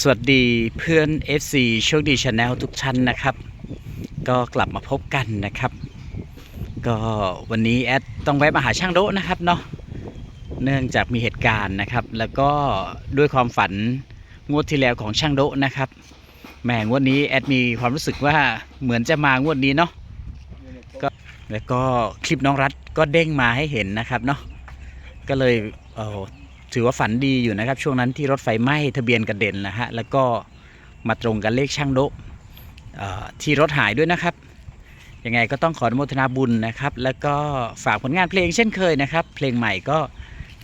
สวัสดีเพื่อน FC โชคดีชาแนลทุกท่านนะครับ ก็กลับมาพบกันนะครับ ก็วันนี้แอดต้องแวะมาหาช่างโดะนะครับเนาะเนื่องจากมีเหตุการณ์นะครับ แล้วก็ด้วยความฝันงวดที่แล้วของช่างโดะนะครับแหมงวดนี้แอดมีความรู้สึกว่าเหมือนจะมางวดนี้เนาะก็แล้วก็คลิปน้องรัฐก็เด้งมาให้เห็นนะครับเนาะก็เลยเออ ถือว่าฝันดีอยู่นะครับ ช่วงนั้นที่รถไฟไหม้ทะเบียนกระเด็นนะฮะแล้วก็มาตรงกันเลขช่างโดะที่รถหายด้วยนะครับยังไงก็ต้องขออนุโมทนาบุญนะครับ แล้วก็ฝากผลงานเพลงเช่นเคยนะครับ เพลงใหม่ก็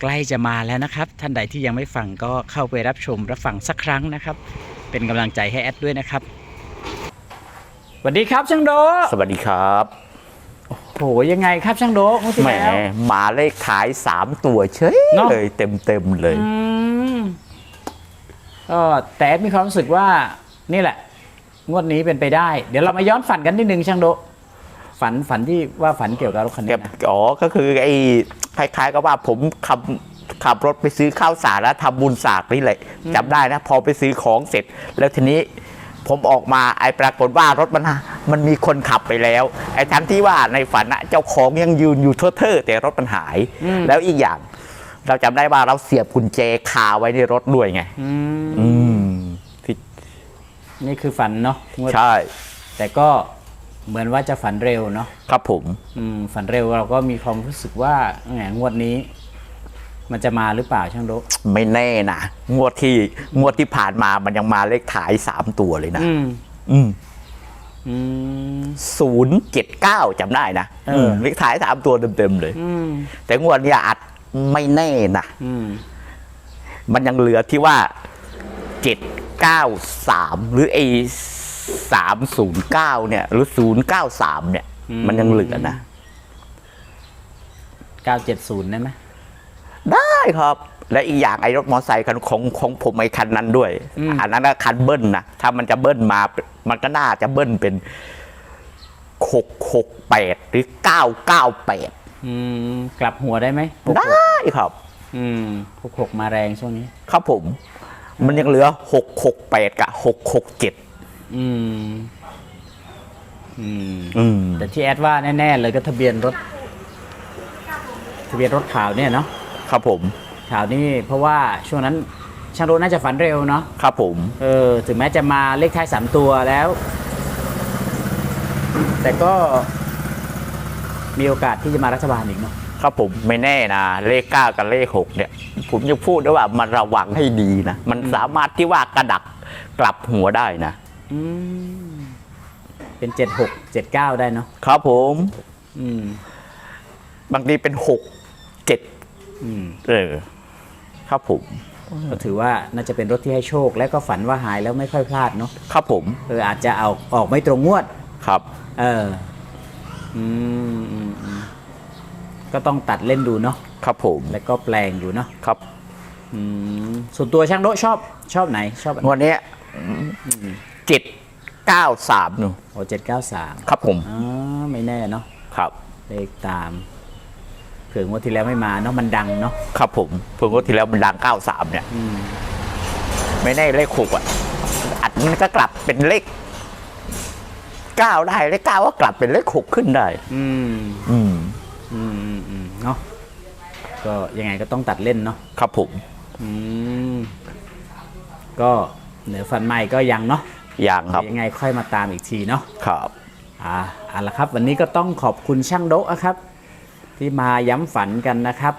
ใกล้จะมาแล้วนะครับ ท่านใดที่ยังไม่ฟังก็เข้าไปรับชมรับฟังสักครั้งนะครับ เป็นกำลังใจให้แอดด้วยนะครับสวัสดีครับช่างโดสวัสดีครับ โหยังไงครับช่างโดะงวดที่แหมแล้ว มาเลขท้าย3ตัวเฉยเนอะ เลยเต็มเต็มๆเลย อืมก็แต่แอดมีความรู้สึกว่านี่แหละ งวดนี้เป็นไปได้ เดี๋ยวเรามาย้อนฝันกันนิดนึงช่างโดะฝันฝันที่ว่าฝันเกี่ยวกับรถคันแกนี้นะ อ๋อ ก็คือไอ้คล้ายๆกับว่าผมขับขับรถไปซื้อข้าวสารแล้วทำบุญสากนี่แหละจำได้นะ พอไปซื้อของเสร็จ แล้วทีนี้ ผมออกมาไอ้ปรากฏว่ารถมันมันมีคนขับไปแล้ว ไอ้ทั้งที่ว่าในฝันนะเจ้าของยังยืนอยู่เท่อๆแต่รถมันหาย แล้วอีกอย่าง เราจำได้ว่าเราเสียบกุญแจคาไว้ในรถด้วยไง อืมอืมที่นี่คือฝันเนาะงวดใช่ แต่ก็เหมือนว่าจะฝันเร็วเนาะครับผม อืมฝันเร็วเราก็มีความรู้สึกว่าแหมงวดนี้ มันจะมาหรือเปล่าช่างโดะไม่แน่นะงวดที่งวดที่ผ่านมามันยังมาเลขถ่ายสามตัวเลยนะอืมอืมอืม ศูนย์เจ็ดเก้าจำได้นะเอออื มเลขถ่ายสามตัวเต็มๆเลย อืมแต่งวดเนี้ยอาจไม่แน่นะอืมมันยังเหลือที่ว่าเจ็ดเก้าสามหรือไอ้สามศูนย์เก้าเนี่ย หรือศูนย์เก้าสามเนี่ย มันยังเหลือนะเก้าเจ็ดศูนย์ได้ไหมได้ ครับ และอีกอย่างไอ้รถมอเตอร์ไซค์คันของของผมไอ้คันนั้นด้วย อันนั้นก็คันเบิ้ลนะถ้ามันจะเบิ้ลมา มันก็น่าจะเบิ้ลเป็นหกหกแปดหรือเก้าเก้าแปดอืมกลับหัวได้ไหมหกหกได้ครับ อืมหกหกมาแรงช่วงนี้ ครับผม มันยังเหลือหกหกแปดกับหกหกเจ็ดอืม อืม อืม แต่ที่แอดว่าแน่ ๆ เลยก็ทะเบียนรถ ทะเบียนรถขาวเนี่ยเนาะ ครับผมขาวนี่เพราะว่าช่วงนั้นช่างรถน่าจะฝันเร็วเนาะครับผม เออถึงแม้จะมาเลขท้ายสามตัวแล้ว แต่ก็มีโอกาสที่จะมารัฐบาลอีกเนาะครับผมไม่แน่นะเลขเก้ากับเลขหกเนี่ย ผมยังพูดได้ว่ามันระวังให้ดีนะ มันสามารถที่ว่ากระดักกลับหัวได้นะอืมเป็นเจ็ดหกเจ็ดเก้าได้เนาะครับผม อืม บางทีเป็นหกเจ็ด อืมเออครับผมก็ถือว่าน่าจะเป็นรถที่ให้โชค และก็ฝันว่าหายแล้วไม่ค่อยพลาดเนาะครับผมเอออาจจะเอาออกไม่ตรงงวด ครับ เอออืมอืมอืมก็ต้องตัดเล่นดูเนาะครับผมแล้วก็แปลงดูเนาะครับอืมส่วนตัวช่างโดะชอบชอบไหนชอบอันวันเนี้เจ็ดเก้าสามหนูโอเจ็ดเก้าสามครับผม อ๋อไม่แน่เนาะครับ เลขตาม เผื่องวดที่แล้วไม่มาเนาะมันดังเนาะครับผมเพิ่งว่าที่แล้วมันดังเก้าสามเนี่ย อืมไม่แน่เลขหกอะ อัดมันก็กลับเป็นเลขเก้าได้เลขเก้าก็กลับเป็นเลขหกขึ้นได้ อืมอืม อืมอืมอืมเนาะก็ยังไงก็ต้องตัดเล่นเนาะครับผมอืมก็เหนือฟันใหม่ก็ยังเนาะอย่างครับ ยังไงค่อยมาตามอีกทีเนาะ ครับ อ่าเอาละครับ วันนี้ก็ต้องขอบคุณช่างโดะครับ ที่มาย้ำฝันกันนะครับ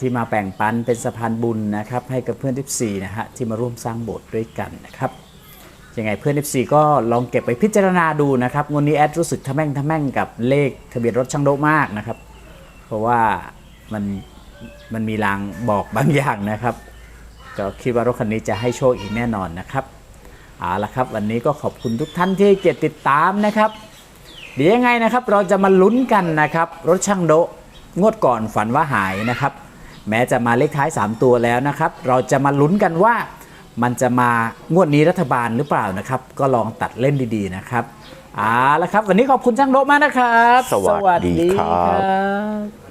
ที่มาแบ่งปันเป็นสะพานบุญนะครับ ให้กับเพื่อนทิปซีนะฮะที่มาร่วมสร้างโบสถ์ด้วยกันนะครับยังไงเพื่อนทิปซีก็ลองเก็บไปพิจารณาดูนะครับงวดนี้แอดรู้สึกทะแม่งทะแม่งกับเลขทะเบียนรถช่างโดมากนะครับ เพราะว่ามันมันมีลางบอกบางอย่างนะครับ ก็คิดว่ารถคันนี้จะให้โชคอีกแน่นอนนะครับเอาละครับ วันนี้ก็ขอบคุณทุกท่านที่เกียรติดตามนะครับ เดี๋ยวยังไงนะครับเราจะมาลุ้นกันนะครับรถช่างโดะงวดก่อนฝันว่าหายนะครับ แม้จะมาเลขท้าย 3 ตัวแล้วนะครับ เราจะมาลุ้นกันว่ามันจะมางวดนี้รัฐบาลหรือเปล่านะครับ ก็ลองตัดเล่นดีๆนะครับเอาละครับ วันนี้ขอบคุณช่างโดะมากนะครับ สวัสดีครับครับ